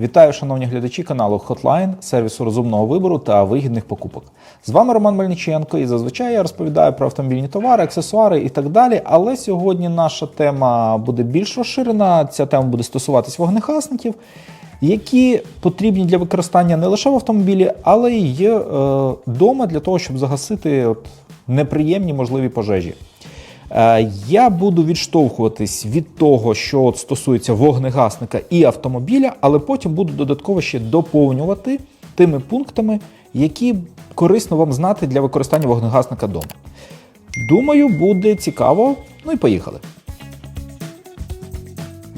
Вітаю, шановні глядачі каналу Hotline, сервісу розумного вибору та вигідних покупок. З вами Роман Мельниченко, і зазвичай я розповідаю про автомобільні товари, аксесуари і так далі. Але сьогодні наша тема буде більш розширена. Ця тема буде стосуватись вогнехасників, які потрібні для використання не лише в автомобілі, але й е, вдома для того, щоб загасити от, неприємні можливі пожежі. Е, Я буду відштовхуватись від того, що от стосується вогнегасника і автомобіля, але потім буду додатково ще доповнювати тими пунктами, які корисно вам знати для використання вогнегасника вдома. Думаю, буде цікаво. Ну і поїхали.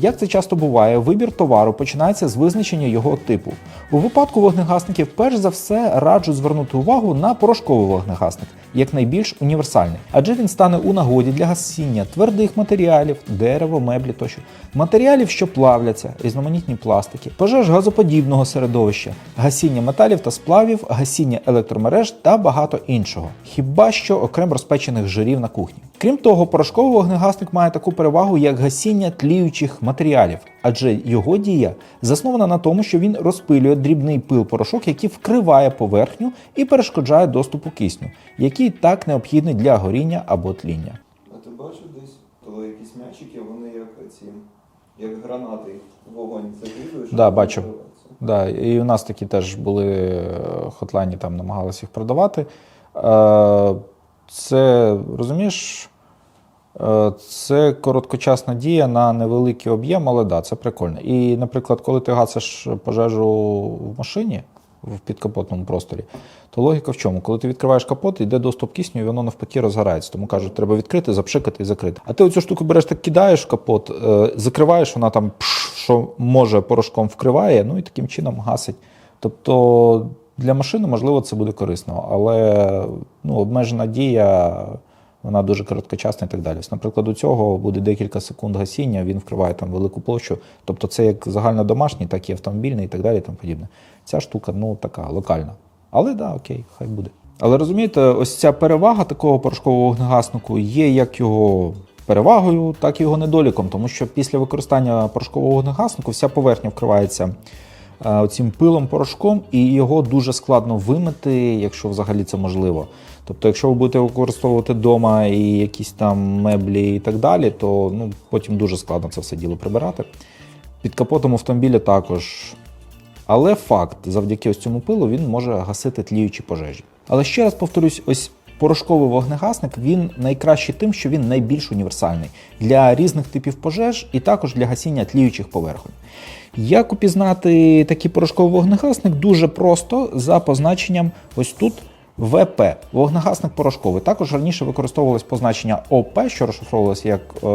Як це часто буває, вибір товару починається з визначення його типу. У випадку вогнегасників, перш за все, раджу звернути увагу на порошковий вогнегасник, як найбільш універсальний, адже він стане у нагоді для гасіння твердих матеріалів, дерево, меблі тощо, матеріалів, що плавляться, різноманітні пластики, пожеж газоподібного середовища, гасіння металів та сплавів, гасіння електромереж та багато іншого, хіба що окрем розпечених жирів на кухні. Крім того, порошковий вогнегасник має таку перевагу, як гасіння тліючих матеріалів, адже його дія заснована на тому, що він розпилює дрібний пил порошок, який вкриває поверхню і перешкоджає доступу кисню, так необхідний для горіння або тління. А ти бачив десь, коли якісь м'ячики, вони як ці, як гранати, вогонь закидуєш? Да, бачу. Да, і у нас такі теж були е, хотлайні, там намагалися їх продавати. Е, Це розумієш, е, це короткочасна дія на невеликий об'єм, але да, це прикольно. І, наприклад, коли ти гасиш пожежу в машині в підкапотному просторі, то логіка в чому? Коли ти відкриваєш капот, йде доступ кисню, і воно навпаки розгорається. Тому кажуть, треба відкрити, запшикати і закрити. А ти оцю штуку береш так кидаєш в капот, е, закриваєш, вона там пш, що може порошком вкриває, ну і таким чином гасить. Тобто для машини, можливо, це буде корисно, але ну, обмежена дія, вона дуже короткочасна і так далі. Наприклад, у цього буде декілька секунд гасіння, він вкриває там велику площу. Тобто це як загальнодомашній, так і автомобільний і так далі. І подібне. Ця штука ну, така локальна. Але да, окей, хай буде. Але розумієте, ось ця перевага такого порошкового вогнегаснику є як його перевагою, так і його недоліком, тому що після використання порошкового вогнегаснику вся поверхня вкривається цим пилом порошком, і його дуже складно вимити, якщо взагалі це можливо. Тобто, якщо ви будете використовувати вдома і якісь там меблі і так далі, то ну, потім дуже складно це все діло прибирати. Під капотом автомобіля також. Але факт, завдяки ось цьому пилу він може гасити тліючі пожежі. Але ще раз повторюсь, ось порошковий вогнегасник він найкращий тим, що він найбільш універсальний для різних типів пожеж і також для гасіння тліючих поверхонь. Як упізнати такий порошковий вогнегасник? Дуже просто за позначенням ось тут ВП вогнегасник порошковий. Також раніше використовувалось позначення ОП, що розшифровувалося як е,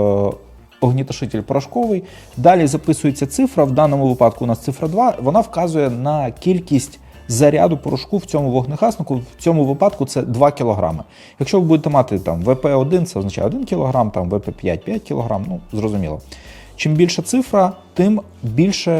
огнітошитель порошковий. Далі записується цифра. В даному випадку у нас цифра 2. Вона вказує на кількість заряду порошку в цьому вогнегаснику. В цьому випадку це 2 кг. Якщо ви будете мати там ВП1, це означає 1 кг, там ВП5 5 кг, ну зрозуміло. Чим більша цифра, тим більше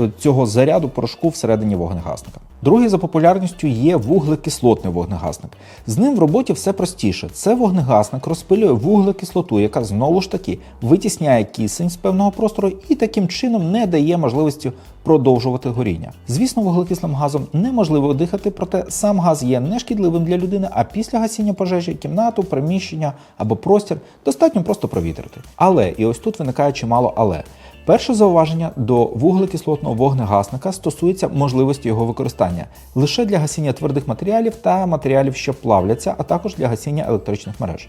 е, цього заряду порошку всередині вогнегасника. Другий за популярністю є вуглекислотний вогнегасник. З ним в роботі все простіше. Це вогнегасник розпилює вуглекислоту, яка знову ж таки витісняє кисень з певного простору і таким чином не дає можливості продовжувати горіння. Звісно, вуглекислим газом неможливо дихати, проте сам газ є нешкідливим для людини, а після гасіння пожежі кімнату, приміщення або простір достатньо просто провітрити. Але і ось тут виникає чимало але. Перше зауваження до вуглекислотного вогнегасника стосується можливості його використання лише для гасіння твердих матеріалів та матеріалів, що плавляться, а також для гасіння електричних мереж.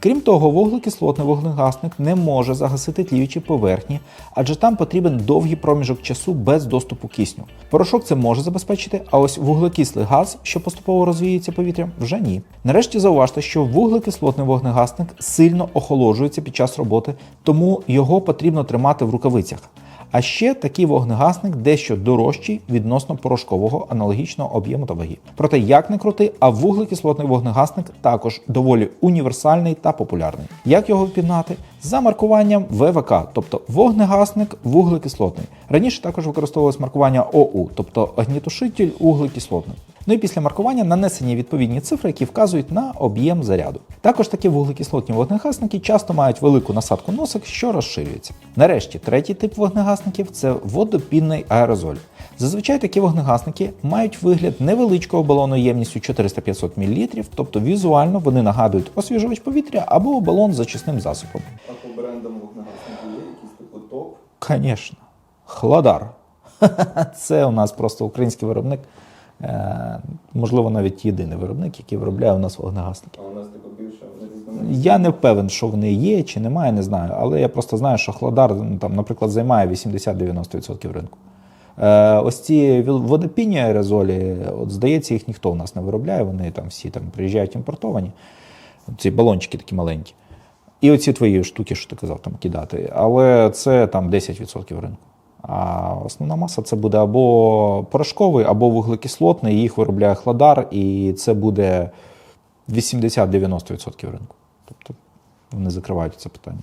Крім того, вуглекислотний вогнегасник не може загасити тліючі поверхні, адже там потрібен довгий проміжок часу без доступу кисню. Порошок це може забезпечити, а ось вуглекислий газ, що поступово розвіюється повітрям, вже ні. Нарешті зауважте, що вуглекислотний вогнегасник сильно охолоджується під час роботи, тому його потрібно тримати в рукавицях. А ще такий вогнегасник дещо дорожчий відносно порошкового аналогічного об'єму та ваги. Проте, як не крути, а вуглекислотний вогнегасник також доволі універсальний та популярний. Як його впізнати? за маркуванням ВВК, тобто вогнегасник вуглекислотний. Раніше також використовувалось маркування ОУ, тобто огнітушитель вуглекислотний. Ну і після маркування нанесені відповідні цифри, які вказують на об'єм заряду. Також такі вуглекислотні вогнегасники часто мають велику насадку носик, що розширюється. Нарешті, третій тип вогнегасників це водопінний аерозоль. Зазвичай такі вогнегасники мають вигляд невеличкого балону ємністю 400-500 мл, тобто візуально вони нагадують освіжувач повітря або балон з очисним засобом. А по брендам вогнегасників є якийсь типу топ? Звісно, Хладар. Це у нас просто український виробник, можливо, навіть єдиний виробник, який виробляє у нас вогнегасники. А у нас типу більше Я не впевнений, що вони є чи немає, не знаю. Але я просто знаю, що Хладар, ну, там, наприклад, займає 80-90% ринку. Е, ось ці водопінні аерозолі, от здається, їх ніхто у нас не виробляє. Вони там всі там приїжджають імпортовані. Ці балончики такі маленькі. І оці твої штуки, що ти казав, там кидати. Але це там 10% ринку. А основна маса це буде або порошковий, або вуглекислотний, їх виробляє Хладар, і це буде 80-90% ринку. Тобто вони закривають це питання.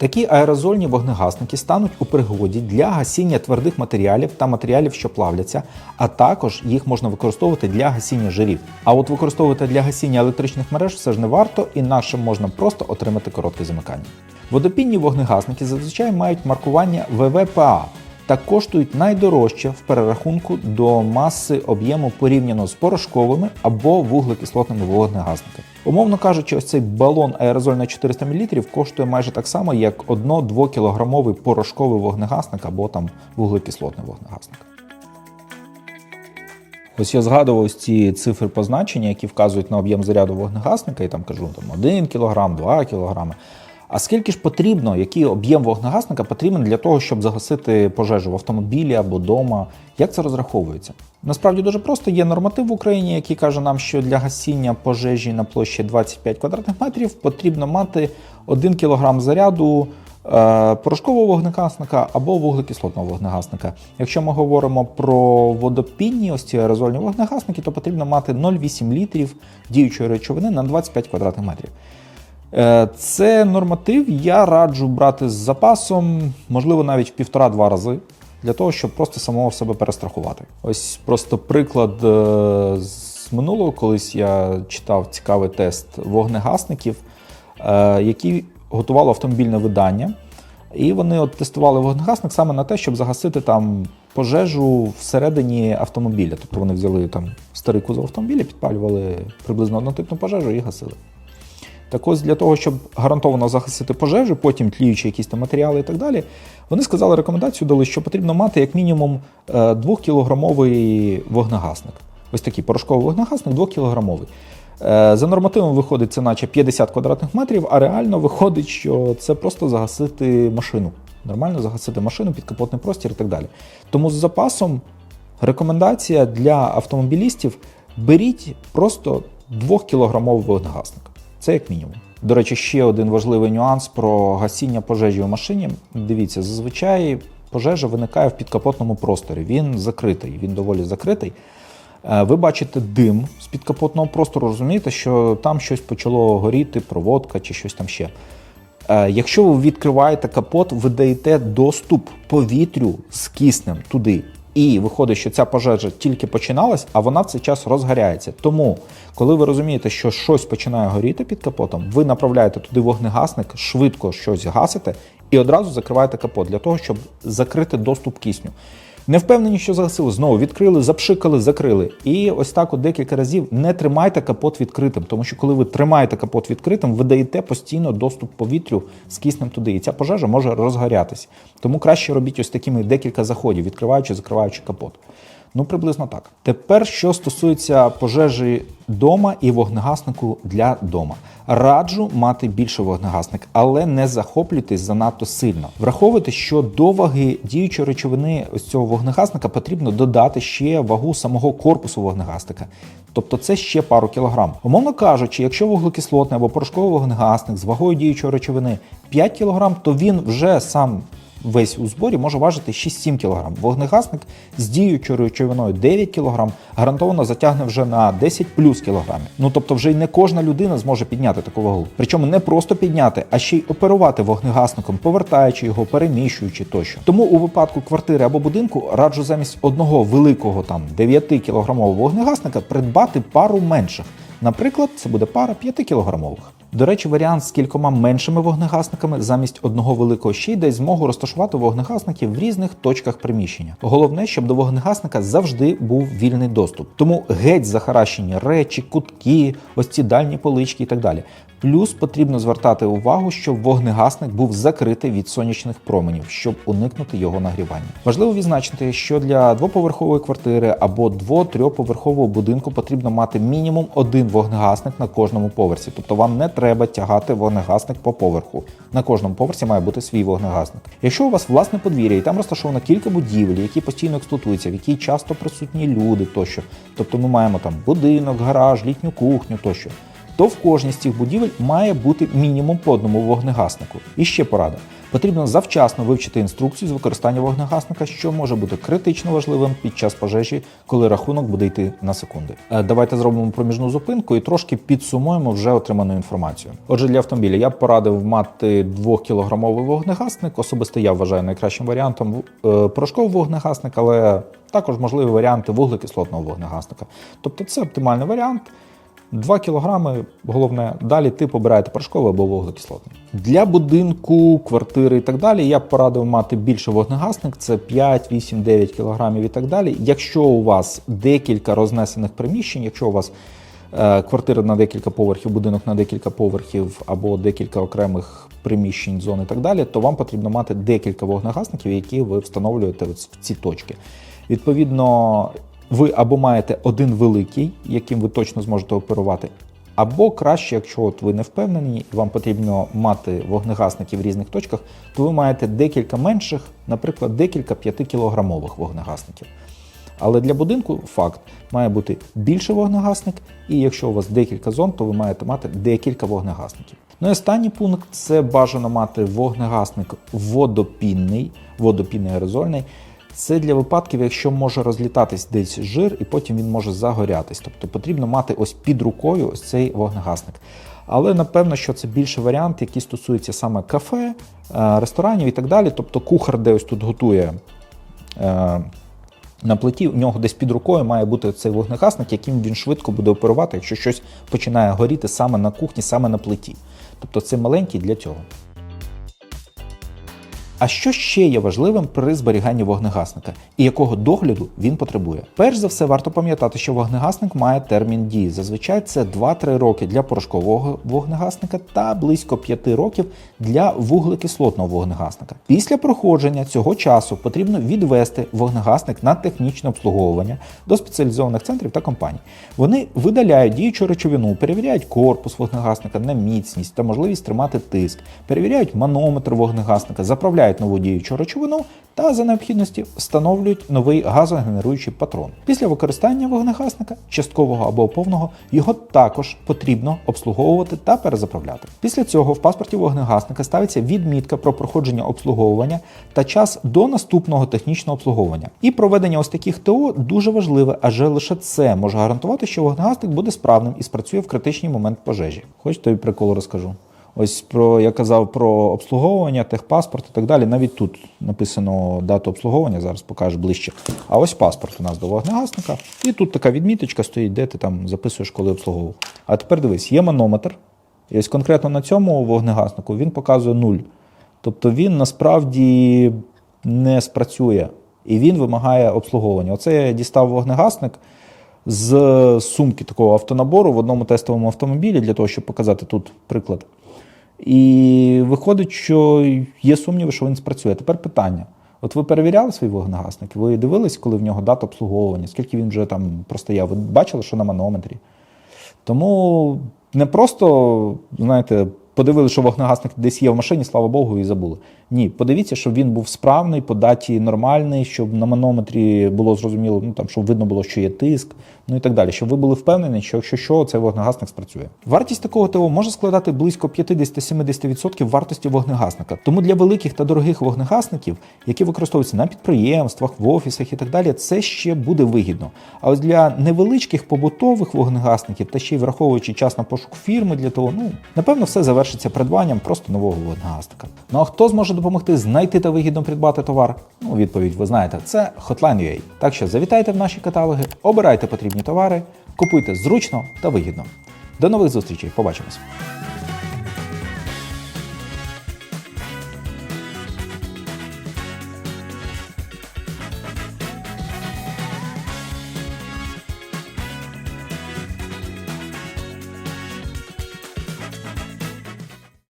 Такі аерозольні вогнегасники стануть у пригоді для гасіння твердих матеріалів та матеріалів, що плавляться, а також їх можна використовувати для гасіння жирів. А от використовувати для гасіння електричних мереж все ж не варто, інакше можна просто отримати коротке замикання. Водопінні вогнегасники зазвичай мають маркування ВВПА та коштують найдорожче в перерахунку до маси об'єму порівняно з порошковими або вуглекислотними вогнегасниками. Умовно кажучи, ось цей балон аерозоль на 400 мл коштує майже так само, як 1-2 кілограмовий порошковий вогнегасник або там вуглекислотний вогнегасник. Ось я згадував ось ці цифри позначення, які вказують на об'єм заряду вогнегасника, і там кажу там 1 кг, 2 кг. А скільки ж потрібно, який об'єм вогнегасника потрібен для того, щоб загасити пожежу в автомобілі або вдома? Як це розраховується? Насправді дуже просто є норматив в Україні, який каже нам, що для гасіння пожежі на площі 25 квадратних метрів потрібно мати 1 кг заряду е, порошкового вогнегасника або вуглекислотного вогнегасника. Якщо ми говоримо про водопінні, ось ці аерозольні вогнегасники, то потрібно мати 0,8 літрів діючої речовини на 25 квадратних метрів. Е, Це норматив, я раджу брати з запасом, можливо, навіть в півтора-два рази, для того, щоб просто самого себе перестрахувати. Ось просто приклад е, з минулого, колись я читав цікавий тест вогнегасників, е, які готувало автомобільне видання. І вони от тестували вогнегасник саме на те, щоб загасити там пожежу всередині автомобіля. Тобто вони взяли там старий кузов автомобіля, підпалювали приблизно однотипну пожежу і гасили. Так ось для того, щоб гарантовано загасити пожежу, потім тліючі якісь там матеріали і так далі, вони сказали рекомендацію дали, що потрібно мати як мінімум 2-кілограмовий вогнегасник. Ось такий порошковий вогнегасник 2-кілограмовий. Е, За нормативом виходить це наче 50 квадратних метрів, а реально виходить, що це просто загасити машину. Нормально загасити машину, підкапотний простір і так далі. Тому з запасом рекомендація для автомобілістів беріть просто 2-кілограмовий вогнегасник. Це як мінімум. До речі, ще один важливий нюанс про гасіння пожежі у машині. Дивіться, зазвичай пожежа виникає в підкапотному просторі. Він закритий, він доволі закритий. Е, Ви бачите дим з підкапотного простору, розумієте, що там щось почало горіти, проводка чи щось там ще. Е, Якщо ви відкриваєте капот, ви даєте доступ повітрю з киснем туди. І виходить, що ця пожежа тільки починалась, а вона в цей час розгоряється. Тому, коли ви розумієте, що щось починає горіти під капотом, ви направляєте туди вогнегасник, швидко щось гасите і одразу закриваєте капот для того, щоб закрити доступ кисню. Не впевнені, що загасили, знову відкрили, запшикали, закрили. І ось так от декілька разів не тримайте капот відкритим, тому що коли ви тримаєте капот відкритим, ви даєте постійно доступ повітрю з киснем туди. І ця пожежа може розгорятись. Тому краще робіть ось такими декілька заходів, відкриваючи, закриваючи капот. Ну, приблизно так. Тепер, що стосується пожежі дома і вогнегаснику для дома. Раджу мати більше вогнегасник, але не захоплюйтесь занадто сильно. Враховуйте, що до ваги діючої речовини ось цього вогнегасника потрібно додати ще вагу самого корпусу вогнегасника. Тобто це ще пару кілограм. Умовно кажучи, якщо вуглекислотний або порошковий вогнегасник з вагою діючої речовини 5 кілограм, то він вже сам весь у зборі може важити 6-7 кг. Вогнегасник з діючою речовиною 9 кг гарантовано затягне вже на 10 плюс кілограмів. Ну тобто, вже й не кожна людина зможе підняти таку вагу. Причому не просто підняти, а ще й оперувати вогнегасником, повертаючи його, переміщуючи тощо. Тому у випадку квартири або будинку раджу замість одного великого там 9 кілограмового вогнегасника придбати пару менших. Наприклад, це буде пара 5 кілограмових. До речі, варіант з кількома меншими вогнегасниками замість одного великого ще й дасть змогу розташувати вогнегасники в різних точках приміщення. Головне, щоб до вогнегасника завжди був вільний доступ. Тому геть захаращені речі, кутки, ось ці дальні полички і так далі. Плюс потрібно звертати увагу, щоб вогнегасник був закритий від сонячних променів, щоб уникнути його нагрівання. Важливо відзначити, що для двоповерхової квартири або дво-трьохповерхового будинку потрібно мати мінімум один вогнегасник на кожному поверсі. Тобто вам не треба тягати вогнегасник по поверху. На кожному поверсі має бути свій вогнегасник. Якщо у вас власне подвір'я і там розташовано кілька будівель, які постійно експлуатуються, в якій часто присутні люди тощо, тобто ми маємо там будинок, гараж, літню кухню тощо то в кожній з цих будівель має бути мінімум по одному вогнегаснику. І ще порада. Потрібно завчасно вивчити інструкцію з використання вогнегасника, що може бути критично важливим під час пожежі, коли рахунок буде йти на секунди. Е, Давайте зробимо проміжну зупинку і трошки підсумуємо вже отриману інформацію. Отже, для автомобіля я б порадив мати 2-кілограмовий вогнегасник. Особисто я вважаю найкращим варіантом е, порошковий вогнегасник, але також можливі варіанти вуглекислотного вогнегасника. Тобто це оптимальний варіант. 2 кілограми, головне, далі ти побираєте порошковий або вуглекислотний. Для будинку, квартири і так далі я б порадив мати більше вогнегасник, це 5, 8, 9 кілограмів і так далі. Якщо у вас декілька рознесених приміщень, якщо у вас е, квартира на декілька поверхів, будинок на декілька поверхів або декілька окремих приміщень, зон і так далі, то вам потрібно мати декілька вогнегасників, які ви встановлюєте в ці точки. Відповідно, ви або маєте один великий, яким ви точно зможете оперувати, або краще, якщо от ви не впевнені і вам потрібно мати вогнегасники в різних точках, то ви маєте декілька менших, наприклад, декілька 5-кілограмових вогнегасників. Але для будинку факт має бути більше вогнегасник, і якщо у вас декілька зон, то ви маєте мати декілька вогнегасників. Ну і останній пункт це бажано мати вогнегасник водопінний, водопінний аерозольний. Це для випадків, якщо може розлітатись десь жир, і потім він може загорятись. Тобто потрібно мати ось під рукою ось цей вогнегасник. Але напевно, що це більше варіант, який стосується саме кафе, е, ресторанів і так далі. Тобто кухар, де ось тут готує е, на плиті, у нього десь під рукою має бути цей вогнегасник, яким він швидко буде оперувати, якщо щось починає горіти саме на кухні, саме на плиті. Тобто це маленький для цього. А що ще є важливим при зберіганні вогнегасника і якого догляду він потребує? Перш за все, варто пам'ятати, що вогнегасник має термін дії. Зазвичай це 2-3 роки для порошкового вогнегасника та близько 5 років для вуглекислотного вогнегасника. Після проходження цього часу потрібно відвести вогнегасник на технічне обслуговування до спеціалізованих центрів та компаній. Вони видаляють діючу речовину, перевіряють корпус вогнегасника на міцність та можливість тримати тиск, перевіряють манометр вогнегасника, заправляють нову діючу речовину та за необхідності встановлюють новий газогенеруючий патрон. Після використання вогнегасника, часткового або повного, його також потрібно обслуговувати та перезаправляти. Після цього в паспорті вогнегасника ставиться відмітка про проходження обслуговування та час до наступного технічного обслуговування. І проведення ось таких ТО дуже важливе, адже лише це може гарантувати, що вогнегасник буде справним і спрацює в критичний момент пожежі. Хоч тобі прикол розкажу. Ось про я казав про обслуговування, техпаспорт і так далі. Навіть тут написано дату обслуговування, зараз покажу ближче. А ось паспорт у нас до вогнегасника. І тут така відміточка стоїть, де ти там записуєш, коли обслуговував. А тепер дивись, є манометр. І ось конкретно на цьому вогнегаснику він показує 0. Тобто він насправді не спрацює і він вимагає обслуговування. Оце я дістав вогнегасник з сумки такого автонабору в одному тестовому автомобілі для того, щоб показати тут приклад. І виходить, що є сумніви, що він спрацює. Тепер питання. От ви перевіряли свій вогнегасник? Ви дивились, коли в нього дата обслуговування, скільки він вже там простояв? Ви бачили, що на манометрі? Тому не просто, знаєте, подивилися, що вогнегасник десь є в машині, слава Богу, і забули. Ні, подивіться, щоб він був справний, по даті нормальний, щоб на манометрі було зрозуміло, ну там щоб видно було, що є тиск, ну і так далі. Щоб ви були впевнені, що якщо що, цей вогнегасник спрацює. Вартість такого ТО може складати близько 50-70% вартості вогнегасника. Тому для великих та дорогих вогнегасників, які використовуються на підприємствах, в офісах і так далі, це ще буде вигідно. А ось для невеличких побутових вогнегасників та ще й враховуючи час на пошук фірми для того, ну напевно, все завершиться придбанням просто нового вогнегасника. Ну а хто зможе допомогти знайти та вигідно придбати товар? Ну, відповідь ви знаєте, це Hotline.ua. Так що завітайте в наші каталоги, обирайте потрібні товари, купуйте зручно та вигідно. До нових зустрічей, побачимось!